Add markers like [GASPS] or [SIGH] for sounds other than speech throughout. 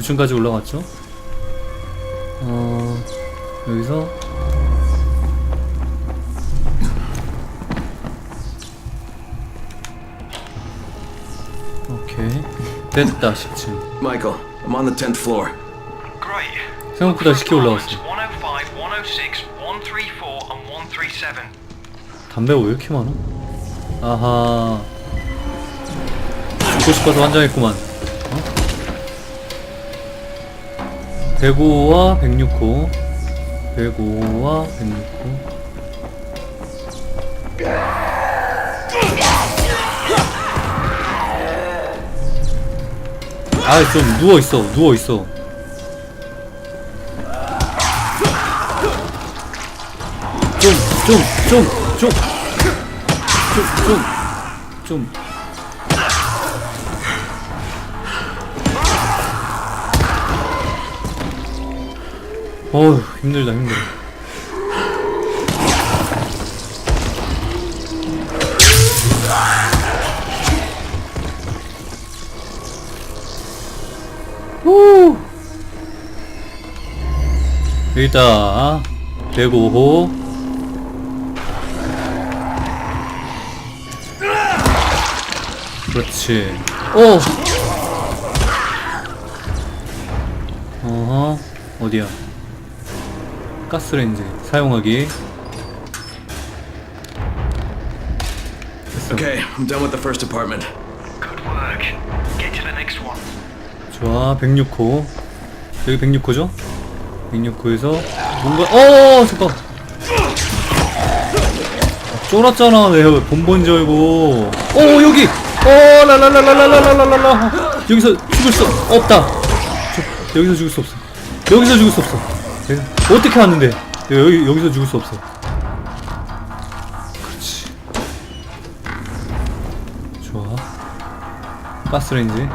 9층까지 올라갔죠? 어, 여기서 오케이 됐다 10층 Michael, I'm on the 10th floor. Great. 생각보다 쉽게 올라왔어 105, 106, 134 and 137. 담배가 왜 이렇게 많아? 아하 죽고 싶어서 환장했구만 105와 106호 105와 106호 아좀 누워있어. 누워있어. 좀 좀 좀 좀 좀, 좀, 좀. 어휴, 힘들다, 힘들어. 후! 일단, 105호. 그렇지. 오! 어허, 어디야? 가스레인지 사용하기. 됐어. Okay, I'm done with the first apartment. Good work. Get to the next one. 좋아, 106호. 여기 106호죠? 106호에서 뭔가, 어, 잠깐. 쫄았잖아, 내가 왜 본본 줄 알고. 어, 여기! 어, 라라라라라라라라라. 여기서 죽을 수 없다. 저, 여기서 죽을 수 없어. 여기서 죽을 수 없어. 내가 어떻게 왔는데? 여기, 여기서 죽을 수 없어. 그렇지. 좋아. 가스레인지.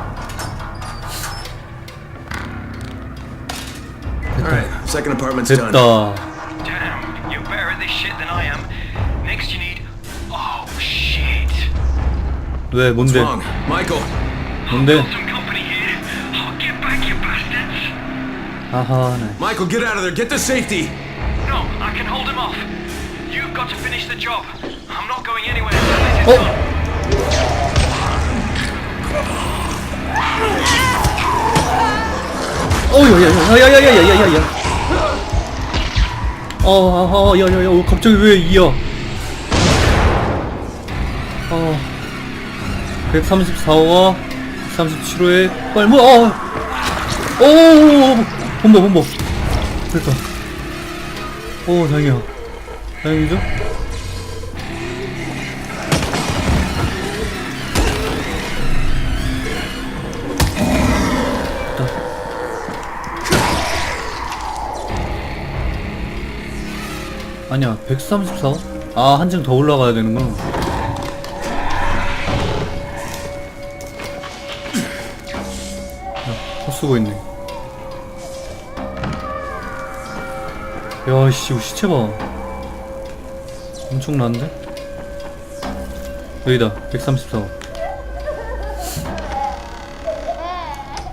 Alright, second apartment's done. 됐다. Damn, you're better at this shit than I am. Next you need... Oh, shit. 왜, 뭔데? Michael! 뭔데? 아하, 네. Michael, get out of there! Get to safety! No, I can hold him off. You've got to finish the job. I'm not going anywhere until this is 어? done. 어, 야, 야, 야, 야, 야, 야, 야, 야, 야. 어, 어, 어, 야, 야, 야, 어, 갑자기 왜 이야? 어, 134호와 137호에 빨리 뭐, 어, 오, 오, 본보, 본보. 됐다. 오, 다행이야. 다행이죠? 아니야 134? 아 한층 더 올라가야 되는구나 야, 헛쓰고 있네 야씨 이거 시체 봐 엄청난데? 여기다 134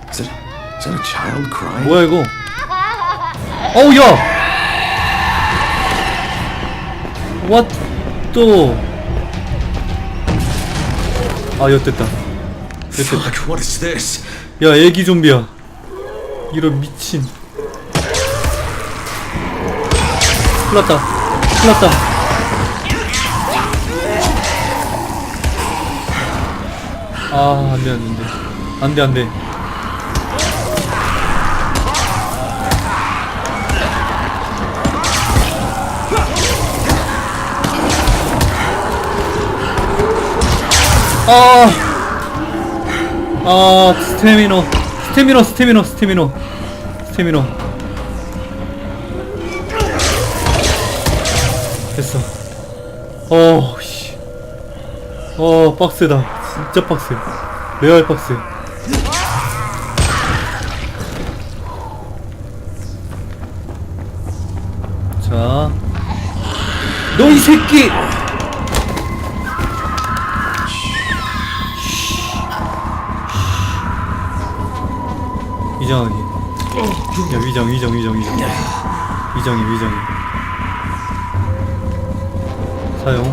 Is it, is that a child crying? 뭐야 이거 어우 야 What the 아 엿됐다 엿됐다 Fuck, what is this? 야 애기 좀비야 이런 미친 큰났다. 큰났다. 아 안돼 안돼. 안돼 안돼. 아, 아, 스태미노, 스태미노, 스태미노, 스태미노, 스태미노. 어, 씨. 어, 빡세다. 진짜 빡세. 레알 빡세. 자. 너 이 새끼! 이정하기 야 위장 위장 위장 위장 위장이 위장이 사용.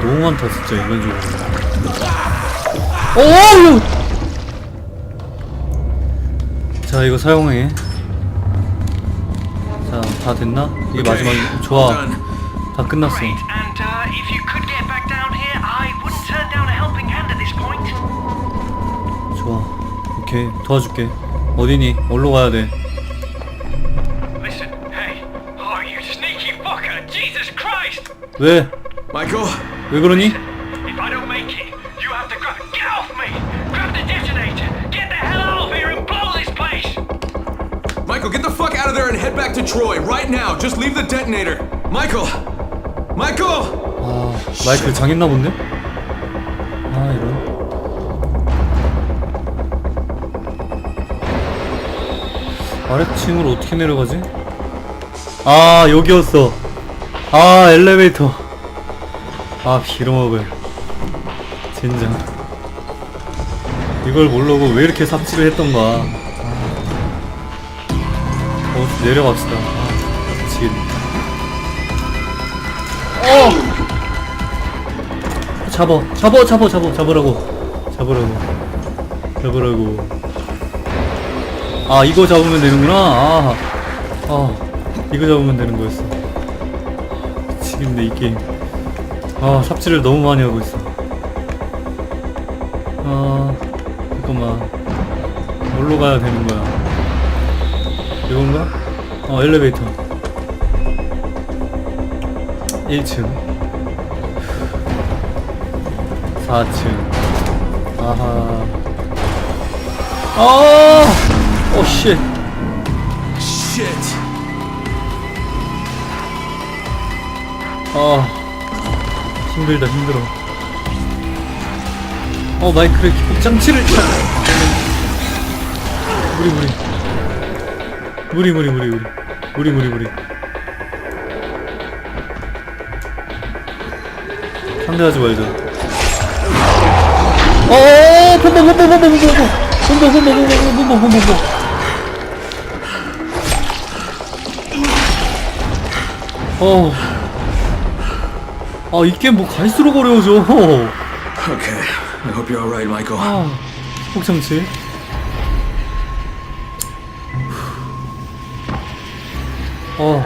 너무 많다 진짜 인간적으로. 오! 자 이거 사용해. 자 다 됐나? 이게 마지막 좋아. 다 끝났어 오케이 도와줄게 어디니? 어디로 가야 돼? Listen, hey. Oh, you sneaky fucker. Jesus Christ. 왜? Michael, 왜 그러니? If I don't make it, you have to grab. Get off me! Grab the detonator! Get the hell out of here and blow this place! Michael, get the fuck out of there and head back to Troy right now. Just leave the detonator. Michael, Michael. 아 마이클 장했나 본데? 아 이런 아래층으로 어떻게 내려가지? 아 여기였어. 아 엘리베이터. 아 빌어먹을. 젠장 이걸 모르고 왜 이렇게 삽질을 했던가. 아. 어 내려갑시다. 아 미치겠네 어! 잡어, 잡어, 잡어, 잡어, 잡으라고, 잡으라고, 잡으라고. 아, 이거 잡으면 되는구나. 아, 아, 이거 잡으면 되는 거였어. 미치겠네 이 게임. 아, 삽질을 너무 많이 하고 있어. 아, 잠깐만. 뭘로 가야 되는 거야? 이건가? 어, 엘리베이터. 1층 4층 아하 아! 오씨 Shit. 아 힘들다 힘들어 어 마이크를 장치를 무리 무리 무리 무리 무리 무리 무리 무리 무리 상대하지 말자 어어 봄보 봄보 봄보 봄보 봄보 봄보 봄보 봄보 봄보 봄보 봄보 어. 아, 이 게임 뭐 갈수록 어려워져. Okay. I hope you're all right, Michael. 아, 폭장치. 어.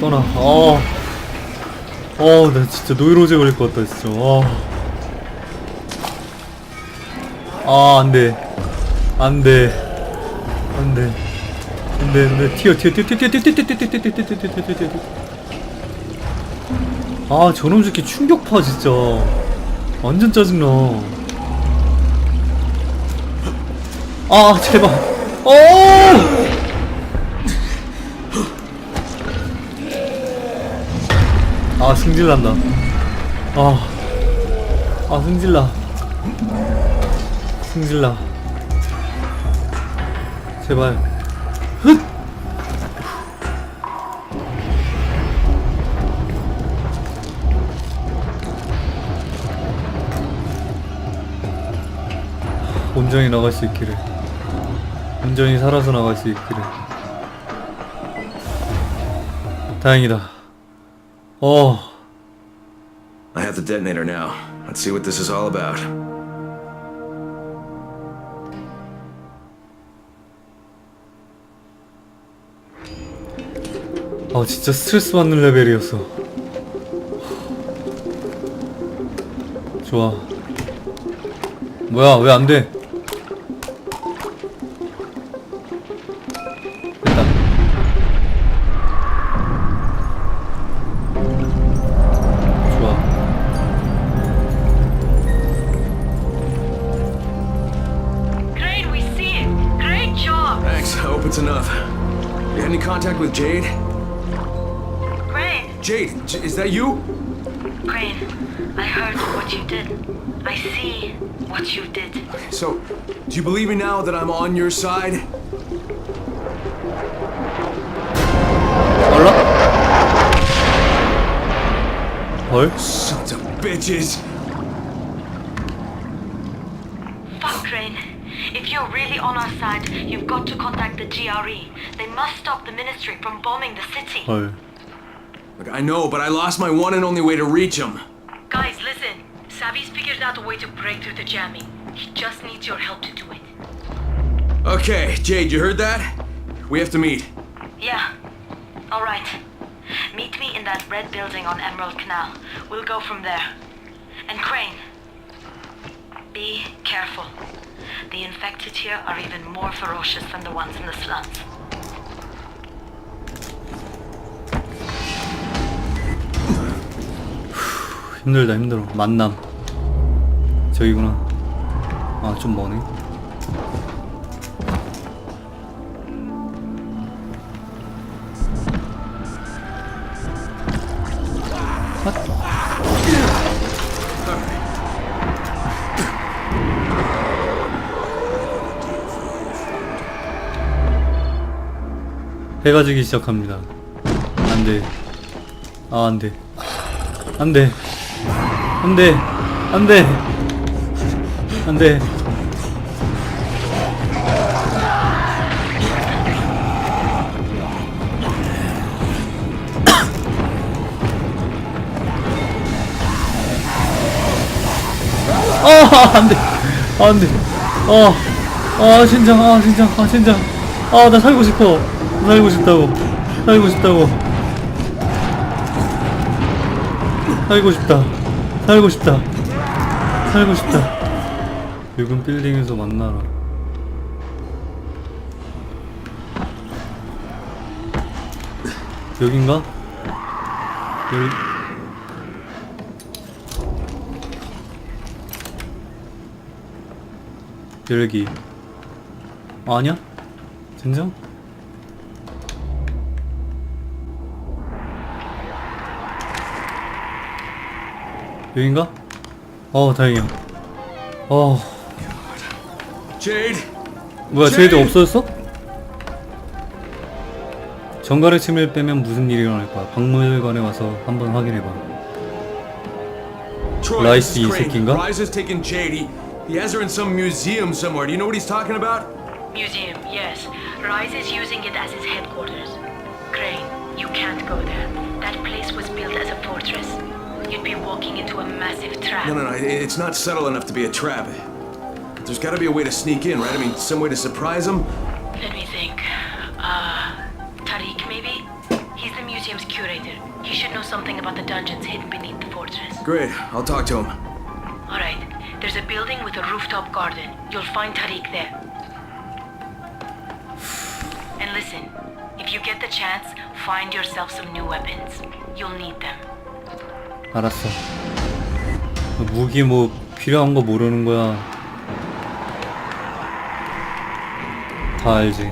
떠나. 어. 어, 나 진짜 노이로제 걸릴 것 같다, 진짜. 어. 아, 안 돼. 안 돼. 안 돼. 안 돼, 안 돼. 튀어, 튀어, 튀어, 튀어, 튀어, 튀어, 튀어, 튀어, 튀어, 튀어, 튀어, 튀어, 튀어, 튀어, 튀어, 튀어. 아, 저놈 새끼 충격파, 진짜. 완전 짜증나. 아, 제발. 어! 아, 승질난다. 아, 아, 승질나. 승질나. 제발. 흑! 온전히 나갈 수 있기를. 온전히 살아서 나갈 수 있기를. 다행이다. 어, I have the detonator now. Let's see what this is all about. 아 진짜 스트레스 받는 레벨이었어. 좋아. 뭐야 왜 안 돼? 됐다. 좋아. Great, we see it. Great job. Thanks. I hope it's enough. You had any contact with Jade? Is that you? Crane, I heard what you did. I see what you did. Okay, so, do you believe me now that I'm on your side? Hola? Hello? Sons of bitches! Fuck, Crane. If you're really on our side, you've got to contact the GRE. They must stop the Ministry from bombing the city. Hello. Look, I know, but I lost my one and only way to reach him. Guys, listen. Savvy's figured out a way to break through the jamming. He just needs your help to do it. Okay, Jade, you heard that? We have to meet. Yeah. All right. Meet me in that red building on Emerald Canal. We'll go from there. And Crane, be careful. The infected here are even more ferocious than the ones in the slums. 힘들다 힘들어. 만남. 저기구나. 아 좀 머네. 해가 지기 시작합니다. 안 돼. 아, 안 돼. 안 돼. 안 돼. 안 돼. 안 돼. 아, 안 돼. 아, 안 돼. 어. 아, 진짜. 아, 진짜. 아, 진짜. 아, 나 살고 싶어. 살고 싶다고. 살고 싶다고. 살고 싶다. 살고 싶다. 살고 싶다. 붉은 빌딩에서 만나라. 여긴가? 여기. 열기. 아, 아니야? 진정? 여긴가? 어 다행이야 어 Jade! 뭐야 쟤들 없어졌어? 정갈의 침을 빼면 무슨 일이 일어날까 박물관에 와서 한번 확인해봐 is 이. 새끼인가? Rise has taken Jade. He has her in some museum somewhere. Do you know what he's talking about? Museum, yes. Rise is using it as his headquarters. Crane, you can't go there. That place was built as a fortress. You'd be walking into a massive trap. No, no, no. It's not subtle enough to be a trap. There's got to be a way to sneak in, right? I mean, some way to surprise him. Let me think. Uh, Tariq, maybe? He's the museum's curator. He should know something about the dungeons hidden beneath the fortress. Great. I'll talk to him. Alright, there's a building with a rooftop garden. You'll find Tariq there. And listen, if you get the chance, find yourself some new weapons. You'll need them. 알았어. 무기 뭐 필요한 거 모르는 거야. 다 알지.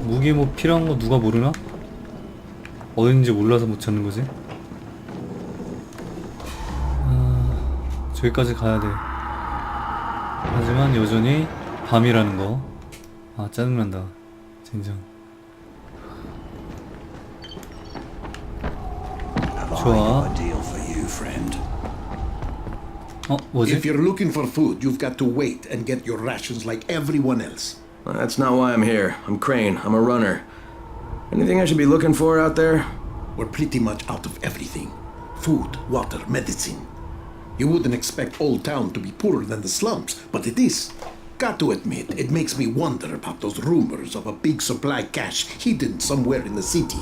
무기 뭐 필요한 거 누가 모르나? 어딘지 몰라서 못 찾는 거지. 아, 저기까지 가야 돼. 하지만 여전히 밤이라는 거 아 짜증난다. 진정. 좋아 Oh, was if it? you're looking for food, you've got to wait and get your rations like everyone else. Well, that's not why I'm here. I'm Crane. I'm a runner. Anything I should be looking for out there? We're pretty much out of everything food, water, medicine. You wouldn't expect Old Town to be poorer than the slums, but it is. Got to admit, it makes me wonder about those rumors of a big supply cache hidden somewhere in the city.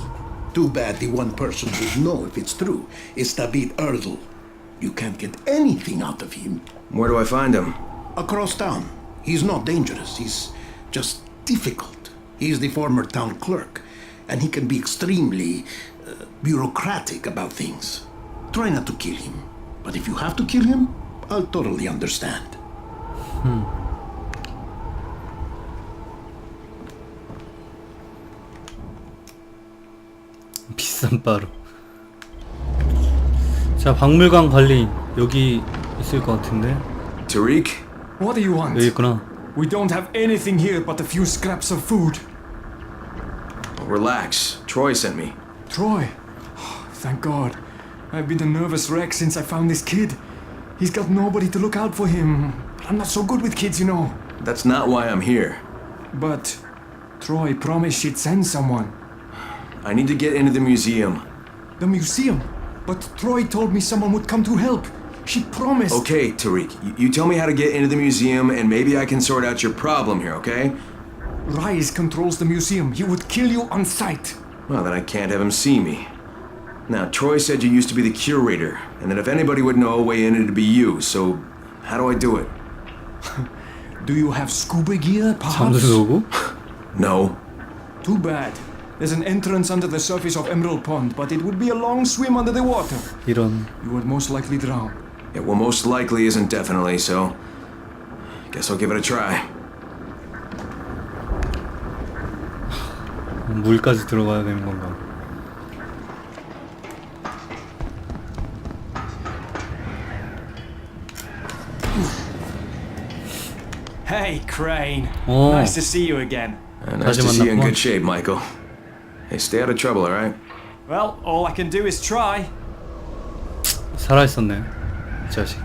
Too bad the one person who'd know if it's true is David Erdl, You can't get anything out of him. Where do I find him? Across town. He's not dangerous, he's just difficult. He's the former town clerk, and he can be extremely uh, bureaucratic about things. Try not to kill him, but if you have to kill him, I'll totally understand. 비싼 바로 자 박물관 관리 여기 있을 것 같은데 Tariq? What do you want? 여기 있구나 We don't have anything here but a few scraps of food. Relax. Troy sent me. Troy. [SIGHS] Thank God. I've been a nervous wreck since I found this kid. He's got nobody to look out for him. But I'm not so good with kids, you know. That's not why I'm here. But Troy promised she'd send someone. I need to get into the museum. The museum. But Troy told me someone would come to help. She promised. Okay, Tariq, you, you tell me how to get into the museum, and maybe I can sort out your problem here, okay? Rise controls the museum. He would kill you on sight. Well, then I can't have him see me. Now, Troy said you used to be the curator, and that if anybody would know a way in, it'd be you, so how do I do it? [LAUGHS] do you have scuba gear, perhaps? [LAUGHS] no. Too bad. There's an entrance under the surface of Emerald Pond, but it would be a long swim under the water. 이런 You would most likely drown. It will most likely isn't definitely, so guess I'll give it a try. 물까지 들어가야 되는 건가 Hey, Crane. Oh. Nice to see you again. Uh, nice to 다시 see you in 만났구만. good shape, Michael. Hey, stay out of trouble, all right? Well, all I can do is try. 살아 있었네 이 자식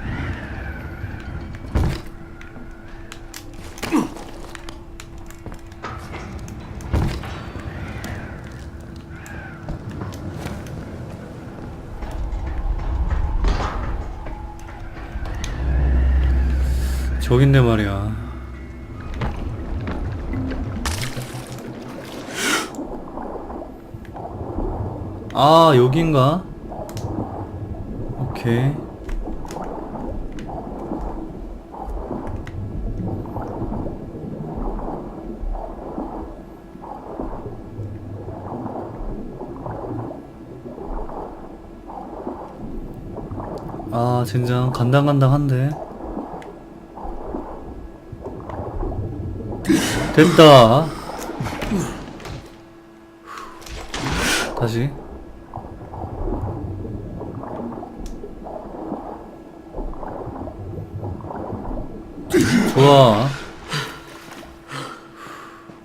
저긴데 말이야 아 여긴가? 오케이. 아 젠장. 간당간당한데. 됐다. 다시 좋아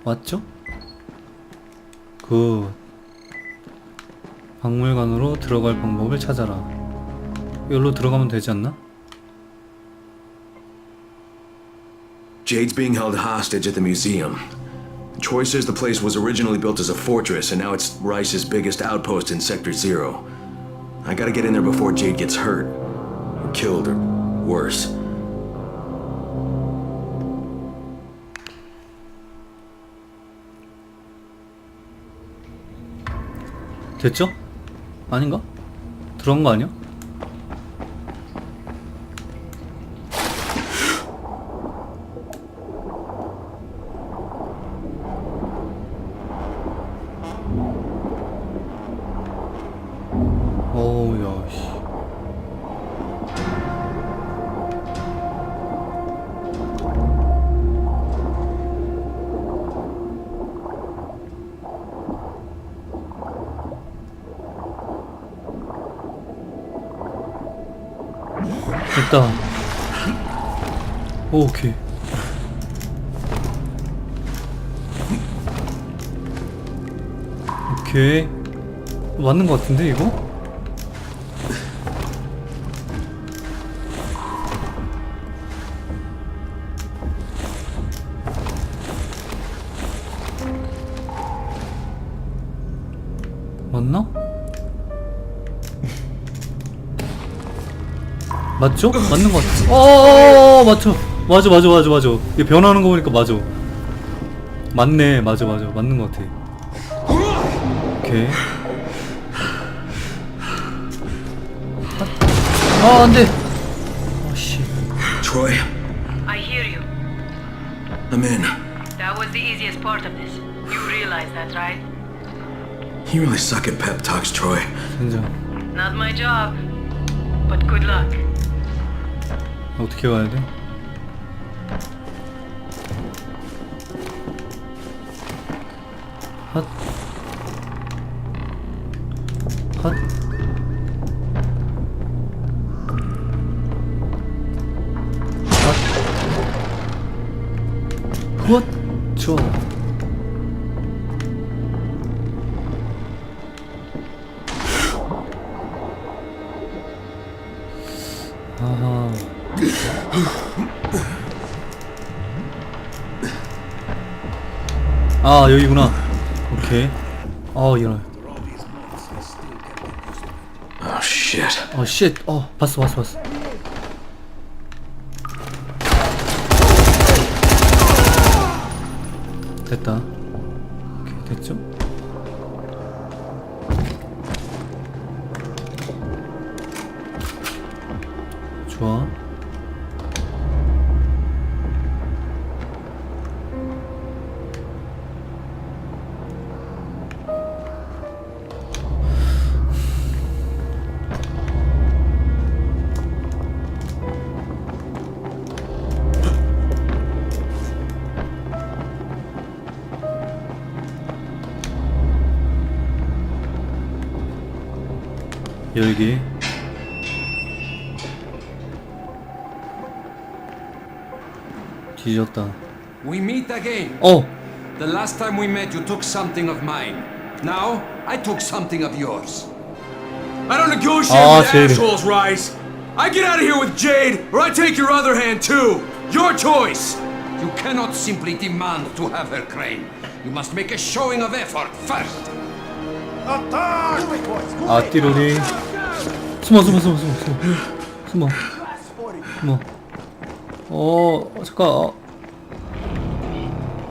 맞죠? 그 박물관으로 들어갈 방법을 찾아라 여기로 들어가면 되지 않나? Jade's being held hostage at the museum. Troy says the place was originally built as a fortress, and now it's Rice's biggest outpost in Sector Zero. I gotta get in there before Jade gets hurt. Killed, or worse. 됐죠? 아닌가? 들어간 거 아니야? [GASPS] 어우 야 씨. 됐다. 오, 오케이. 오케이. 맞는 것 같은데, 이거? 맞죠? 맞는 것 같아. 어, 맞죠? 맞아, 맞아, 맞아, 맞아. 이게 변하는 거 보니까 맞아. 맞네, 맞아, 맞아, 맞는 것 같아. 오케이. 아, 안 돼. 아, 씨. Troy, I hear you. I'm in. That was the easiest part of this. You realize that, right? You really suck at pep talks, Troy. 진짜. Not my job. But good luck. 어떻게 와야 돼? 핫. 핫. 핫. 헛. 저. 아하. 아 여기구나 오케이 어 일어나 Oh shit. 어, 쉣. 어, 봤어, 봤어, 봤어. 됐다. 오케이, 됐죠? 좋아. 여기. 뒤졌다. We meet again. 어! The last time we met, you took something of mine. Now, I took something of yours. I don't negotiate Ah, with Jade. assholes, Rise. I get out of here with Jade, or I take your other hand too. Your choice. You cannot simply demand to have her crane. You must make a showing of effort first. 아, 띠로리. 숨어, 숨어, 숨어, 숨어, 숨어. 숨어. 숨어. 어, 잠깐. 어,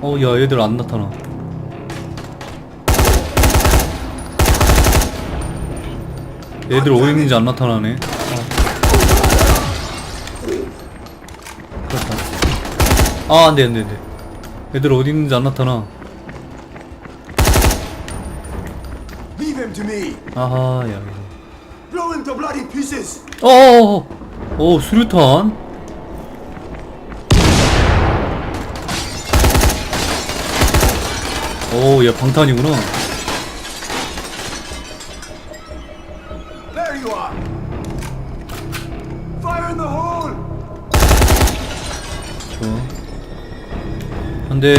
어, 야, 얘들 안 나타나. 얘들 어디 있는지 안 나타나네. 아. 그렇다. 아, 안 돼, 안 돼, 안 돼. 얘들 어디 있는지 안 나타나. 아하, 야, 어어어. 어 수류탄. 오얘 방탄이구나. You are. Fire in the hole. 좋아. 안돼.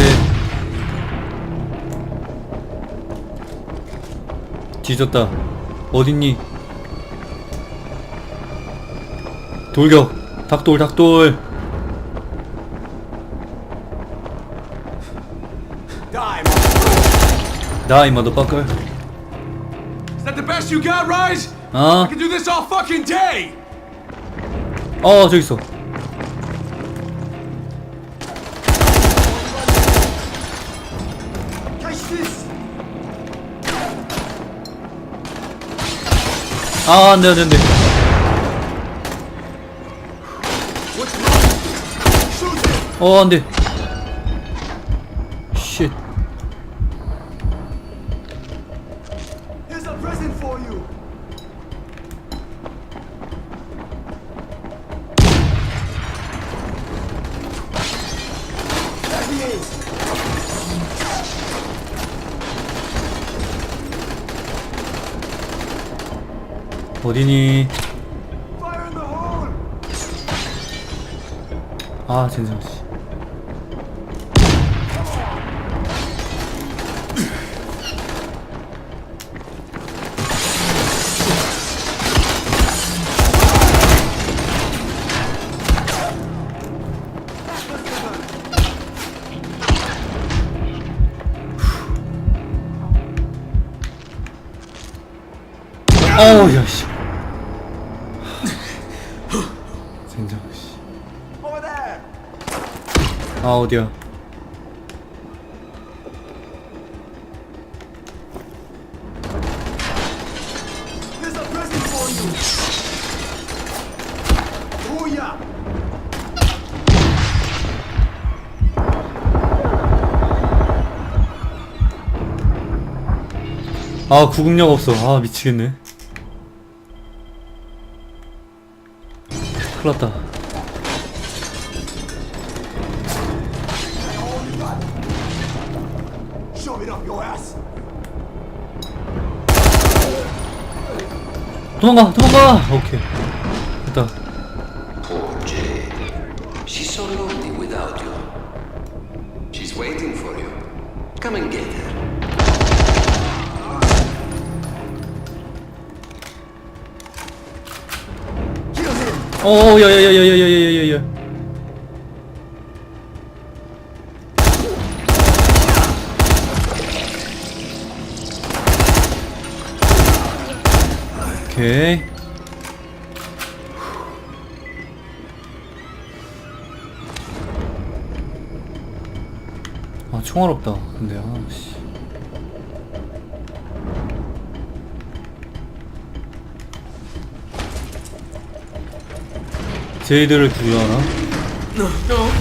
뒤졌다. 어딨니 돌격 닭돌 닭돌 Die. 머더파커 Is that the best you got, Rise? 아 I can do this all fucking day. 어 저기 있어 Catch this. 아 안 돼 안 돼 안 돼 Shoot him. 어 안돼 쉣. 어디니. 아 진짜 씨 어우 야씨 진짜 씨. 아 어디야. Oh. 아 구급력 없어 아 미치겠네 your ass. 도망가 도망가 오케이 어, 야 야 야 야 야 야 야 야 야. 오케이. 아 총알 없다. 근데 아 씨. 제이드를 구조하나?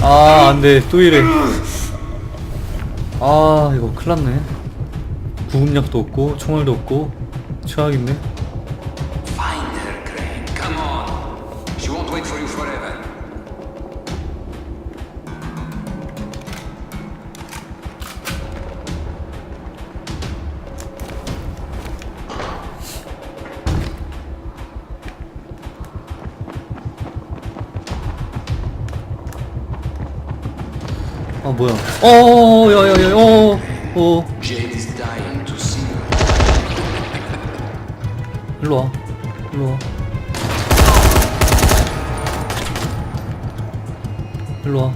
아 안돼. 또 이래. 아 이거 큰일났네. 구급약도 없고 총알도 없고. 최악인데 아 뭐야? 어어어 야야야 어어. Jade is dying to see you. 일로 와. 일로 와. 일로 와.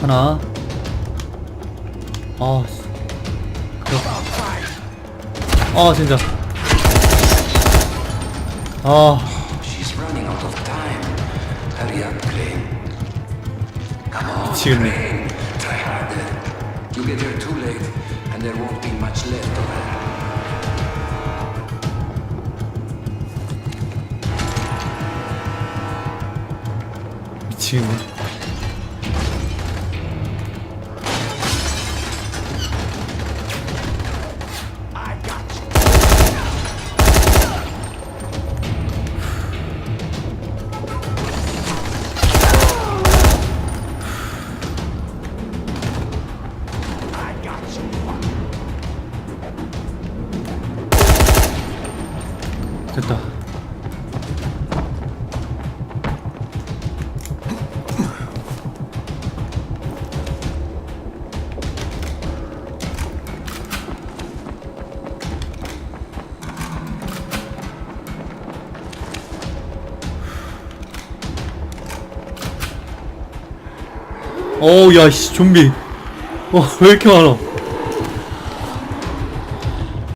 하나. 아. 아 진짜 Oh. She's running out of time. Hurry up, Crane. Come on, Crane. Try harder. You get here too late, and there won't be much left of her. Bitirdim. 어우 야씨 좀비. 어왜 이렇게 많아